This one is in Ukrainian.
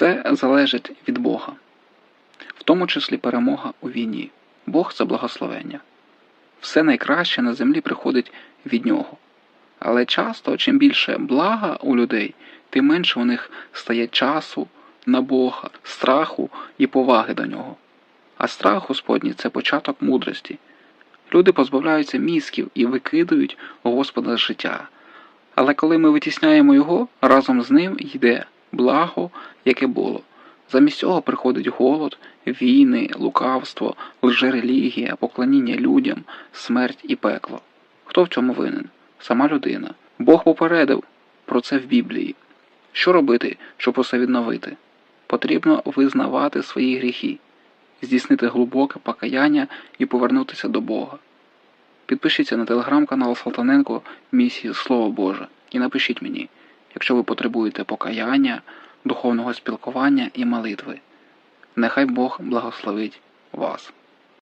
Все залежить від Бога, в тому числі перемога у війні. Бог це благословення. Все найкраще на землі приходить від нього. Але часто, чим більше блага у людей, тим менше у них стає часу на Бога, страху і поваги до нього. А страх Господній це початок мудрості. Люди позбавляються мізків і викидують Господа життя. Але коли ми витісняємо його, разом з ним йде благо, яке було. Замість цього приходить голод, війни, лукавство, лжерелігія, поклоніння людям, смерть і пекло. Хто в цьому винен? Сама людина. Бог попередив про це в Біблії. Що робити, щоб усе відновити? Потрібно визнавати свої гріхи, здійснити глибоке покаяння і повернутися до Бога. Підпишіться на телеграм-канал Салтаненко місії Слово Боже і напишіть мені, якщо ви потребуєте покаяння, духовного спілкування і молитви. Нехай Бог благословить вас.